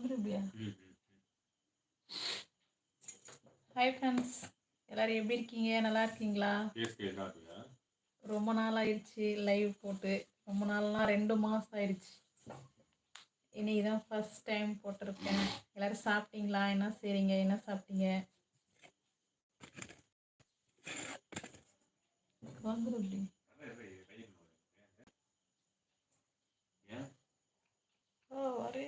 வந்துரு இப்படியா hi friends எல்லாரும் எப்படி இருக்கீங்க? நல்லா இருக்கீங்களா? ரொம்ப நாள் ஆயிடுச்சு லைவ் போட்டு. ரொம்ப நாள்னா ரெண்டு மாதம் ஆயிடுச்சு. இன்னைக்கு தான் ஃபர்ஸ்ட் டைம் போட்டிருக்கேன். எல்லாரும் சாப்பிட்டீங்களா? என்ன செய்றீங்க? என்ன சாப்பிட்டீங்க? ஏன்? ஓ வரே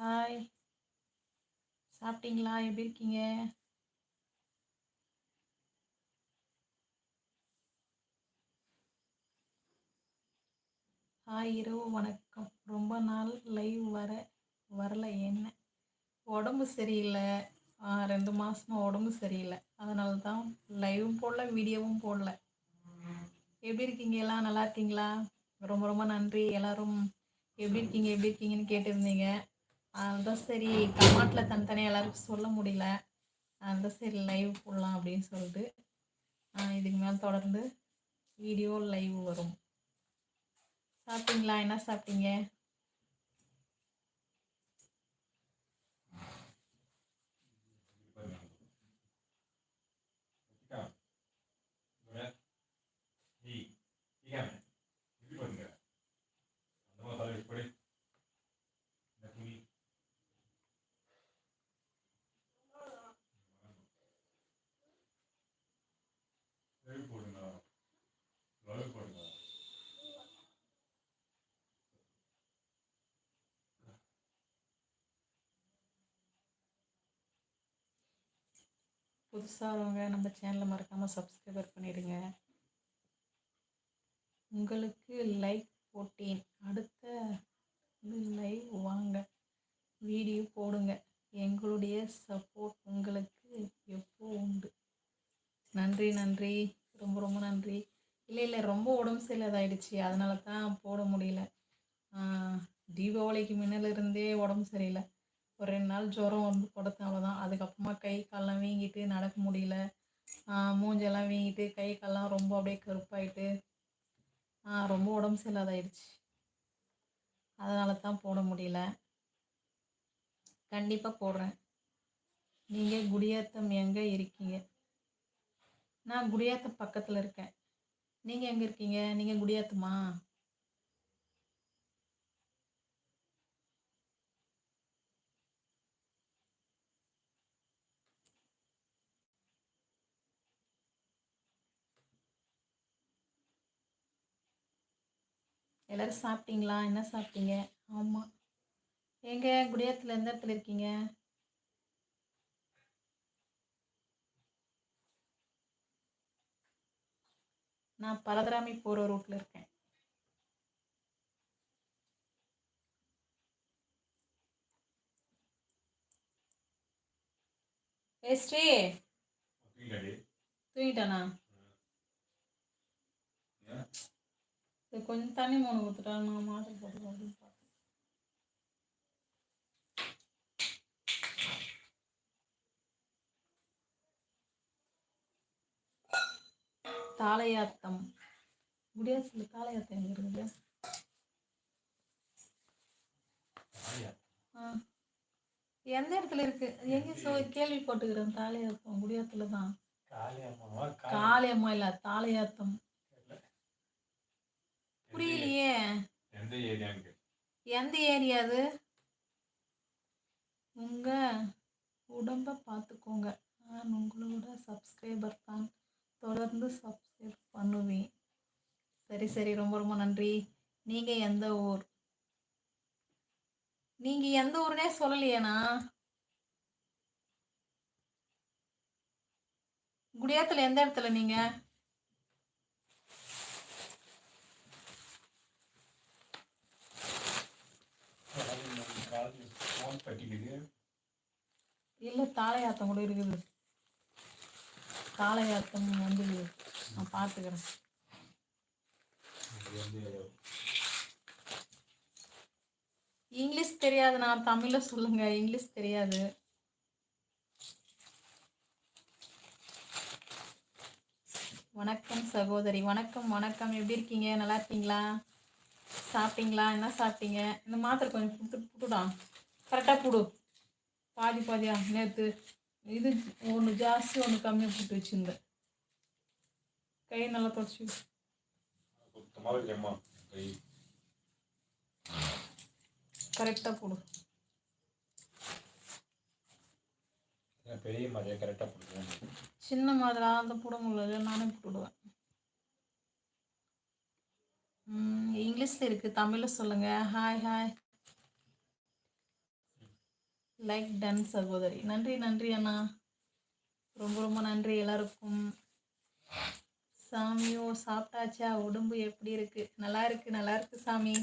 ஹாய் சாப்பிட்டீங்களா? எப்படி இருக்கீங்க? ஹாய் இரவு வணக்கம். ரொம்ப நாள் லைவ் வர வரல என்ன? உடம்பு சரியில்லை. ஆ, ரெண்டு மாசமா உடம்பு சரியில்லை. அதனால தான் லைவும் போடல வீடியோவும் போடல. எப்படி இருக்கீங்க? எல்லாம் நல்லா இருக்கீங்களா? ரொம்ப ரொம்ப நன்றி. எல்லாரும் எப்படி இருக்கீங்க? எப்படி இருக்கீங்கன்னு கேட்டிருந்தீங்க. அதுதான் சரி கமாட்டில் தனித்தனியாக எல்லாருக்கும் சொல்ல முடியல. அதுதான் சரி லைவ் போடலாம் அப்படின்னு சொல்லிட்டு இதுக்கு மேலே தொடர்ந்து வீடியோ லைவ் வரும். சாப்பிட்டீங்களா? என்ன சாப்பிட்டீங்க? புதுசாக வரவங்க நம்ம சேனலை மறக்காமல் சப்ஸ்கிரைபர் பண்ணிடுங்க. உங்களுக்கு லைக் போட்டேன். அடுத்த லைவ் வாங்க. வீடியோ போடுங்க. எங்களுடைய சப்போர்ட் உங்களுக்கு எப்போ உண்டு? நன்றி நன்றி. ரொம்ப ரொம்ப நன்றி. இல்லை இல்லை ரொம்ப உடம்பு சரியில்லாதாயிடுச்சு. அதனால தான் போட முடியல. தீபாவளிக்கு முன்னிலிருந்தே உடம்பு சரியில்லை. ஒரு ரெண்டு நாள் ஜுரம் வந்து படுத்தேன் அவ்வளோதான் அதுக்கப்புறமா கை கால்லாம் வீங்கிட்டு நடக்க முடியல. மூஞ்செல்லாம் வீங்கிட்டு கை கால்லாம் ரொம்ப அப்படியே கருப்பாயிட்டு ரொம்ப உடம்பு சரியில்லாதாயிடுச்சு. அதனால தான் போட முடியல. கண்டிப்பாக போடுறேன். நீங்கள் குடியாத்தம் எங்கே இருக்கீங்க? நான் குடியாத்தம் பக்கத்தில் இருக்கேன். நீங்கள் எங்கே இருக்கீங்க? நீங்கள் குடியாத்தமா? எல்லாரும் சாப்பிட்டீங்களா? என்ன சாப்பிட்டீங்க? ஆமாம் எங்கே குடியாத்தில் எந்த இடத்துல இருக்கீங்க? நான் பலதராமி போகிற ரூட்டில் இருக்கேன். ஏ ஸ்ரீ. தூங்கிட்டானா? இது கொஞ்சம் தண்ணி மூணு கொடுத்துட்டா நான் மாட்டை போட்டு அப்படின்னு பார்த்தேன். தாளையாத்தம். குடியாத்தில் தாளையாத்தம் எங்க இருக்குது? எந்த இடத்துல இருக்கு? எங்க சொ கேள்வி போட்டுக்கிறேன் தாளையாத்தம். குடியாத்துல தான் காளியம்மா இல்ல தாளையாத்தம். புரியலையே. எந்த ஏரியான்னு எந்த ஏரியா அது? உங்க உடம்ப பார்த்துக்கோங்க நான் உங்களோட சப்ஸ்கிரைபர் தான். தொடர்ந்து சப்ஸ்கிரைப் பண்ணுவேன். சரி சரி. ரொம்ப ரொம்ப நன்றி. நீங்க எந்த ஊர்? நீங்க எந்த ஊருனே சொல்லலையேண்ணா குடியாத்துல எந்த இடத்துல நீங்க பட்டிக்குது இல்லை தாளையாத்தம் கூட இருக்குது. தாளையாத்தம் வந்து நான் பார்த்துக்கிறேன் இங்கிலீஷ் தெரியாது நான் தமிழில் சொல்லுங்க. இங்கிலீஷ் தெரியாது. வணக்கம் சகோதரி வணக்கம் வணக்கம். எப்படி இருக்கீங்க? நல்லா இருக்கீங்களா? சாப்பிட்டீங்களா? என்ன சாப்பிட்டீங்க? இந்த மாத்திரை கொஞ்சம் புட்டு புட்டுடா கரெக்டாக புடு. பாதி பாதியா நேற்று இது ஒன்று ஜாஸ்தி ஒன்று கம்மியாக புட்டு வச்சுருந்தேன். கை நல்லா தொடச்சி கரெக்டாக போடு. பெரிய மாதிரியா கரெக்டாக பிடிக்கும் சின்ன மாதிரி அந்த போட முடியல நானே போட்டுடுவேன் இங்கிலீஷ்ல இருக்கு தமிழ்ல சொல்லுங்க. ஹாய் ஹாய் லைக் டன் சகோதரி. நன்றி நன்றி அண்ணா. ரொம்ப ரொம்ப நன்றி எல்லாருக்கும். சாமியோ சாப்பிட்டாச்சா? உடம்பு எப்படி இருக்கு? நல்லா இருக்கு நல்லா இருக்கு சாமி.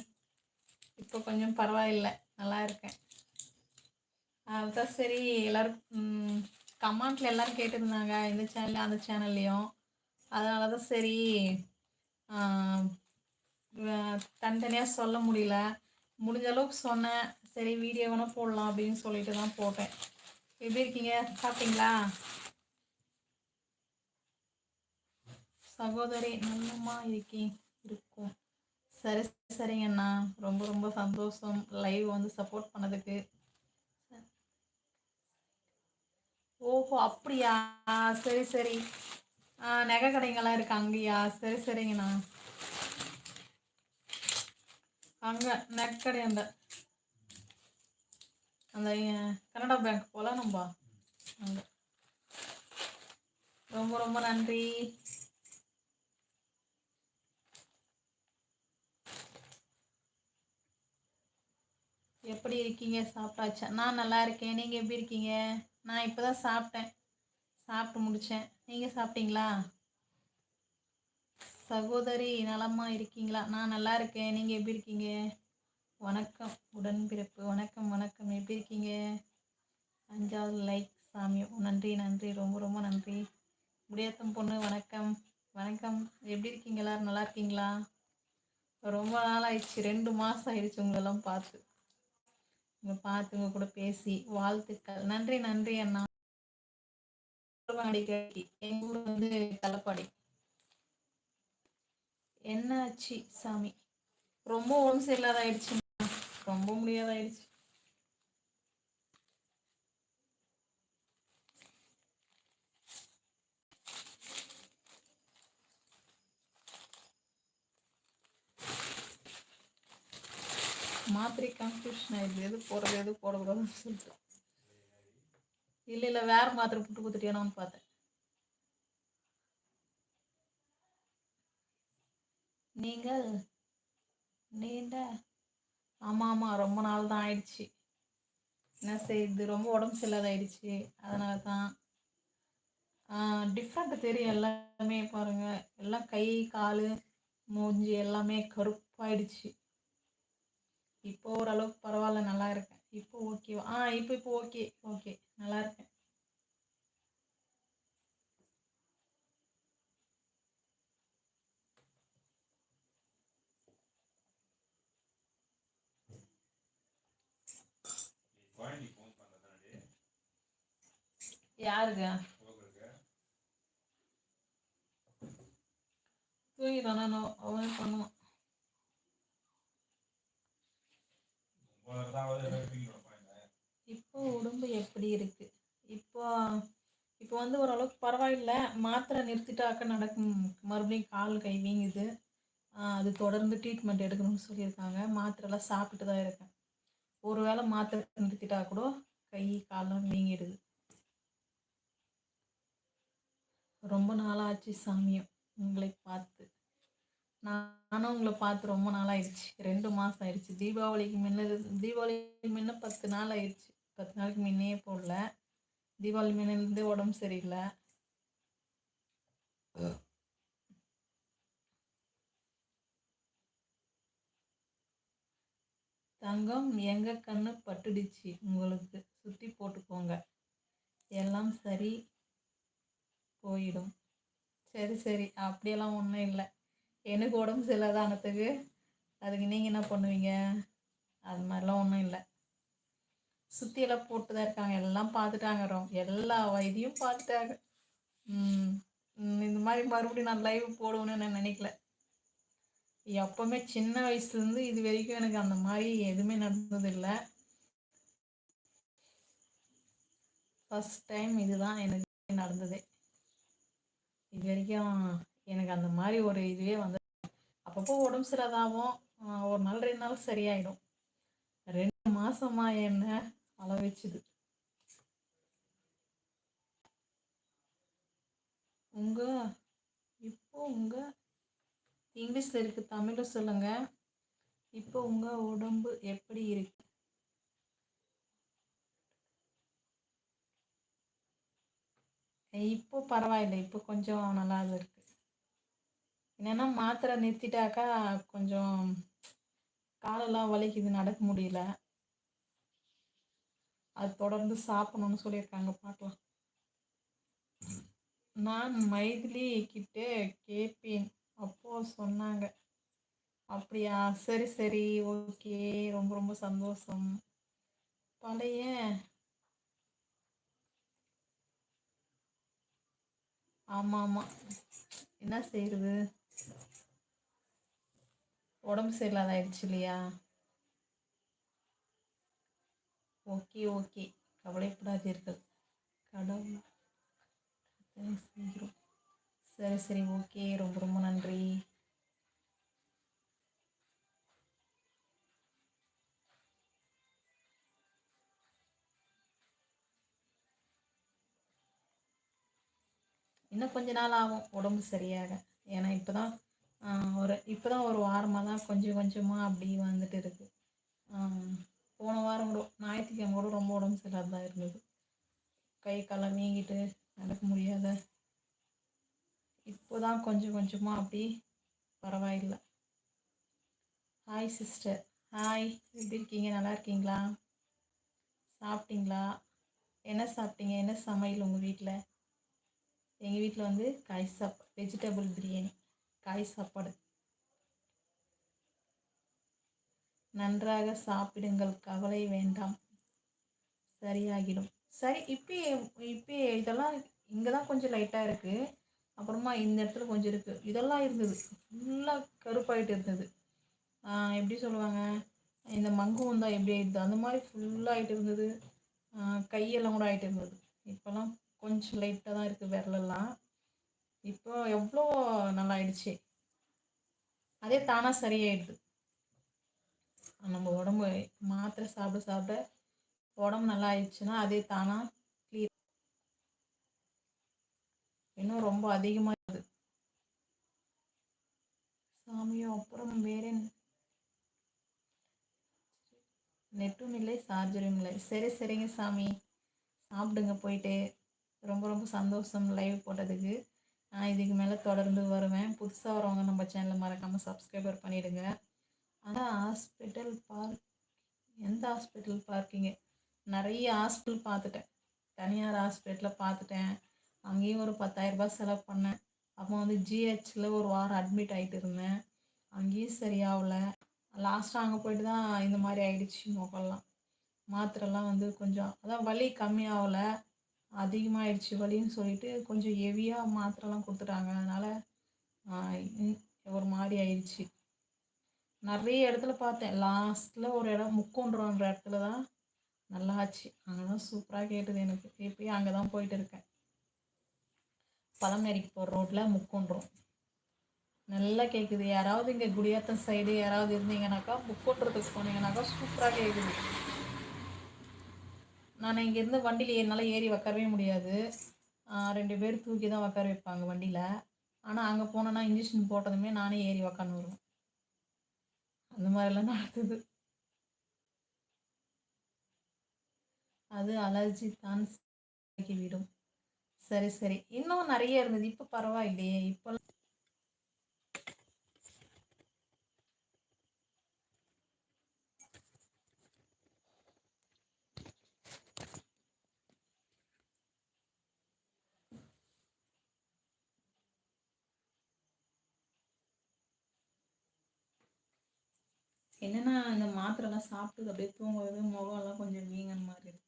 இப்போ கொஞ்சம் பரவாயில்லை. நல்லா இருக்கேன். அதுதான் சரி எல்லாருக்கும் கமெண்ட்ல எல்லாரும் கேட்டிருந்தாங்க இந்த சேனல் அந்த சேனல்லையும் அதனால தான் சரி தனித்தனியாக சொல்ல முடியல. முடிஞ்ச அளவுக்கு சொன்னேன். சரி வீடியோ வேணால் போடலாம் அப்படின்னு சொல்லிட்டு தான் போட்டேன். எப்படி இருக்கீங்க? சாப்பிட்டீங்களா? சகோதரி நல்லமா இருக்கேன் இருக்கும். சரி சரிங்கண்ணா ரொம்ப ரொம்ப சந்தோஷம். லைவ் வந்து சப்போர்ட் பண்ணதுக்கு. ஓஹோ அப்படியா? சரி சரி. ஆ நகை கடைங்கெல்லாம் இருக்கு அங்கேயா? சரி சரிங்கண்ணா. அங்கே நகை கடை அந்த அந்த கனடா பேங்க் போல நம்ம அங்கே. ரொம்ப ரொம்ப நன்றி. எப்படி இருக்கீங்க? சாப்பிட்டாச்சா? நான் நல்லா இருக்கேன். நீங்கள் எப்படி இருக்கீங்க? நான் இப்போ தான் சாப்பிட்டேன். சாப்பிட்டு முடித்தேன் நீங்கள் சாப்பிட்டீங்களா? சகோதரி நலமாக இருக்கீங்களா? நான் நல்லா இருக்கேன். நீங்கள் எப்படி இருக்கீங்க? வணக்கம். உடன்பிறப்பு. வணக்கம் வணக்கம். எப்படி இருக்கீங்க? அஞ்சாவது லைக் சாமி. நன்றி நன்றி. ரொம்ப ரொம்ப நன்றி. முடியாத்தம் பொண்ணு வணக்கம். வணக்கம். எப்படி இருக்கீங்க எல்லாரும்? நல்லா இருக்கீங்களா? ரொம்ப நாள் ஆயிடுச்சு ரெண்டு மாதம் ஆயிடுச்சு உங்களெல்லாம் பார்த்து. உங்க பார்த்து உங்க கூட பேசி வாழ்த்துக்கள். நன்றி நன்றி அண்ணா. அடிக்கடி எங்கூர் வந்து தலப்பாடி. என்னாச்சு சாமி? ரொம்ப உடம்பு சரியில்லாத ஆயிடுச்சு. ரொம்ப முடியாத ஆயிடுச்சு மாத்திரை கன்ஃபியூஷன் ஆயிடுது. எது போடுறது எது போடக்கூடாதுன்னு சொல்லிட்டு. இல்லை இல்லை வேற மாத்திரை புட்டு கொடுத்துட்டியானு பார்த்தேன். நீங்கள் நீண்ட ஆமாம் ஆமாம் ரொம்ப நாள் தான் ஆயிடுச்சு. என்ன செய்யுது ரொம்ப உடம்பு சரியில்லாதாயிடுச்சு. அதனால தான் டிஃப்ரெண்ட் தெரியும் எல்லாமே பாருங்கள் எல்லாம் கை கால் மூஞ்சி எல்லாமே கருப்பாயிடுச்சு. இப்போ ஓரளவுக்கு பரவாயில்ல நல்லா இருக்கேன். இப்போ ஓகேவா ஆ இப்போ இப்போ ஓகே ஓகே நல்லா இருக்கேன். யாருங்க? தூங்கிட்டானா? அவனே பண்ணுவான். இப்போ உடம்பு எப்படி இருக்கு? இப்போ இப்போ வந்து ஓரளவுக்கு பரவாயில்ல. மாத்திரை நிறுத்திட்டாக்க நடக்கும். மறுபடியும் கால் கை வீங்குது. அது தொடர்ந்து ட்ரீட்மெண்ட் எடுக்கணும்னு சொல்லியிருக்காங்க. மாத்திரைலாம் சாப்பிட்டு தான் இருக்கேன். ஒரு வேளை மாத்திரை நிறுத்திட்டா கூட கை கால்லாம் வீங்கிடுது. ரொம்ப நாளாச்சு சாமியம் உங்களை பார்த்து. நானும் உங்களை பார்த்து ரொம்ப நாள் ஆயிடுச்சு ரெண்டு மாதம் ஆயிடுச்சு. தீபாவளிக்கு முன்ன தீபாவளிக்கு முன்ன பத்து நாள் ஆயிடுச்சு. பத்து நாளைக்கு முன்னே போடல. தீபாவளி முன்னிலேருந்தே உடம்பு சரியில்லை. தங்கம் எங்க கண்ணு பட்டுடுச்சு உங்களுக்கு? சுத்தி போட்டுக்கோங்க. எல்லாம் சரி. போயிடும். சரி சரி. அப்படியெல்லாம் ஒன்றும் இல்லை. எனக்கு உடம்பு சரியில்லாதானத்துக்கு அதுக்கு நீங்கள் என்ன பண்ணுவீங்க? அது மாதிரிலாம் ஒன்றும் இல்லை. சுற்றியெல்லாம் போட்டு தான் இருக்காங்க. எல்லாம் பார்த்துட்டாங்க. ரொ- எல்லா வைத்தியும் பார்த்துட்டாங்க. ம், இந்த மாதிரி மறுபடியும் நான் லைவ் போடுவேன்னு நான் நினைக்கல. எப்பவுமே சின்ன வயசுலேருந்து இது வரைக்கும் எனக்கு அந்த மாதிரி எதுவுமே நடந்ததில்லை ஃபஸ்ட் டைம் இதுதான் எனக்கு நடந்ததே. இது வரைக்கும் எனக்கு அந்த மாதிரி ஒரு இதுவே வந்து அப்பப்போ உடம்பு சரியாதாகும் ஒரு நாள் ரெண்டு நாள் சரியாயிடும். ரெண்டு மாசமா என்ன அளவிச்சுது. உங்க இப்போ உங்க இங்கிலீஷ்ல இருக்கு தமிழும் சொல்லுங்க. இப்போ உங்க உடம்பு எப்படி இருக்கு? இப்போ பரவாயில்லை. இப்போ கொஞ்சம் நல்லா தான் இருக்கு. என்னன்னா மாத்திரை நிறுத்திட்டாக்கா கொஞ்சம் காலெல்லாம் வலிக்குது நடக்க முடியல. அது தொடர்ந்து சாப்பிடணும்னு சொல்லியிருக்காங்க. பார்க்கலாம். நான் மைதிலி கிட்டே கேட்பேன். அப்போ சொன்னாங்க. அப்படியா? சரி சரி. ஓகே. ரொம்ப ரொம்ப சந்தோஷம். பழைய ஆமாம். ஆமாம் என்ன செய்கிறது உடம்பு சரியில்லாத ஆயிடுச்சு இல்லையா? Okay okay. கவலைப்படாதீர்கள். கடவுள் சரி சரி. ஓகே. ரொம்ப ரொம்ப நன்றி. இன்னும் கொஞ்ச நாள் ஆகும் உடம்பு சரியாக. ஏன்னா இப்போ தான் ஒரு இப்போ தான் ஒரு வாரமாக தான் கொஞ்சம் கொஞ்சமாக அப்படி வந்துட்டு இருக்குது போன வாரம் கூட ஞாயிற்றுக்கிழமை கூட ரொம்ப உடம்பு சரியாக தான் இருந்தது. கை காலம் வீங்கிட்டு நடக்க முடியாத இப்போ தான் கொஞ்சம் கொஞ்சமாக அப்படி பரவாயில்லை. ஹாய் சிஸ்டர் ஹாய் எப்படி இருக்கீங்க? நல்லா இருக்கீங்களா? சாப்பிட்டீங்களா? என்ன சாப்பிட்டீங்க? என்ன சமையல் உங்கள் வீட்டில் எங்கள் வீட்டில் வந்து காய் சாப்பாடு வெஜிடபிள் பிரியாணி காய் சாப்பாடு. நன்றாக சாப்பிடுங்கள் கவலை வேண்டாம். சரியாகிடும். சரி இப்போ இப்போ இதெல்லாம் இங்கே தான் கொஞ்சம் லைட்டாக இருக்குது அப்புறமா இந்த இடத்துல கொஞ்சம் இருக்குது இதெல்லாம் இருந்தது. ஃபுல்லாக கருப்பாயிட்டு இருந்தது. எப்படி சொல்லுவாங்க? இந்த மங்குவம் தான் எப்படி ஆயிடுது? அந்த மாதிரி ஃபுல்லாகிட்டு இருந்தது. கையெல்லாம் கூட ஆகிட்டு இருந்தது. இப்போல்லாம் கொஞ்சம் லைட்டாக தான் இருக்குது விரலெல்லாம். இப்போ எவ்வளோ நல்லா ஆயிடுச்சு அதே தானாக சரியாயிடுது. நம்ம உடம்பு மாத்திரை சாப்பிட சாப்பிட உடம்பு நல்லா ஆயிடுச்சுன்னா அதே தானாக கிளியர் இன்னும் ரொம்ப அதிகமாக இருக்குது சாமியோ அப்புறம் வேற நெட்டும் இல்லை சார்ஜரும் இல்லை. சரி சரிங்க சாமி. சாப்பிடுங்க போயிட்டு. ரொம்ப ரொம்ப சந்தோஷம் லைவ் போட்டதுக்கு. நான் இதுக்கு மேலே தொடர்ந்து வருவேன். புதுசாக வரவங்க நம்ம சேனலை மறக்காமல் சப்ஸ்கிரைபர் பண்ணிவிடுங்க ஆனால் ஹாஸ்பிட்டல் பார்க் எந்த ஹாஸ்பிட்டல் பார்க்கிங்க நிறைய ஹாஸ்பிட்டல் பார்த்துட்டேன். தனியார் ஹாஸ்பிட்டலில் பார்த்துட்டேன். அங்கேயும் ஒரு பத்தாயிரரூபா செலவு பண்ணேன். அப்போ வந்து ஜிஹெச்சில் ஒரு வாரம் அட்மிட் ஆகிட்டு இருந்தேன். அங்கேயும் சரியாகல. லாஸ்ட்டாக அங்கே போயிட்டு தான் இந்த மாதிரி ஆயிடுச்சு முகம்லாம். மாத்திரைலாம் வந்து கொஞ்சம் அதான் வலி கம்மியாகல. அதிகமாகிடுச்சு வலின்னு சொல்லிட்டு கொஞ்சம் ஹெவியாக மாத்திரைலாம் கொடுத்துட்டாங்க. அதனால் ஒரு மாதிரி ஆயிடுச்சு நிறைய இடத்துல பார்த்தேன். லாஸ்ட்டில் ஒரு இடம் முக்கொன்றோன்ற இடத்துல தான் நல்லா ஆச்சு. அங்கே தான் சூப்பராக கேட்டது எனக்கு. இப்போயும் அங்கே தான் போயிட்டு இருக்கேன். பழமேரிக்கு போகிற ரோட்டில் முக்கொன்றோம் நல்லா கேட்குது யாராவது இங்கே குடியாத்தம் சைடு யாராவது இருந்தீங்கன்னாக்கா முக்கொன்றத்துக்கு போனீங்கன்னாக்கா சூப்பராக கேட்குது நான் இங்கேருந்து வண்டியில் என்னால் ஏறி உக்காரவே முடியாது. ரெண்டு பேர் தூக்கி தான் உக்கார வைப்பாங்க வண்டியில். ஆனால் அங்கே போனேன்னா இன்ஜெக்ஷன் போட்டதுமே நானே ஏறி உக்காந்து வருவேன். அந்த மாதிரிலாம் நடக்குது அது அலர்ஜி தான் விடும். சரி சரி. இன்னும் நிறைய இருந்தது. இப்போ பரவாயில்லையே. இப்போ என்னென்னா இந்த மாத்திரைலாம் சாப்பிட்டு அப்படியே தூங்குறது முகம்லாம் கொஞ்சம் வீங்கின மாதிரி இருக்கும்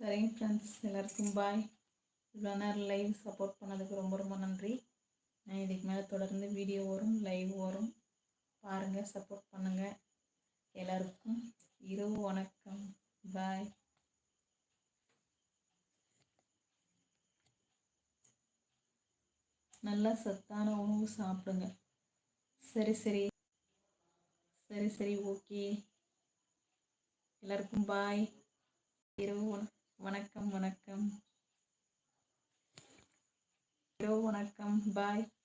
சரிங்க ஃப்ரெண்ட்ஸ் எல்லாருக்கும் பாய் இவ்வளோ நேரம் லைவ் சப்போர்ட் பண்ணதுக்கு ரொம்ப ரொம்ப நன்றி. நான் இதுக்கு மேலே தொடர்ந்து வீடியோ வரும் லைவ் வரும். பாருங்கள் சப்போர்ட் பண்ணுங்கள் எல்லாருக்கும் இரவு வணக்கம். பாய் நல்லா சத்தான உணவு சாப்பிடுங்க. சரி சரி. சரி சரி ஓகே எல்லாருக்கும் பாய் இரவு வணக்கம் வணக்கம். இரவு வணக்கம். பாய்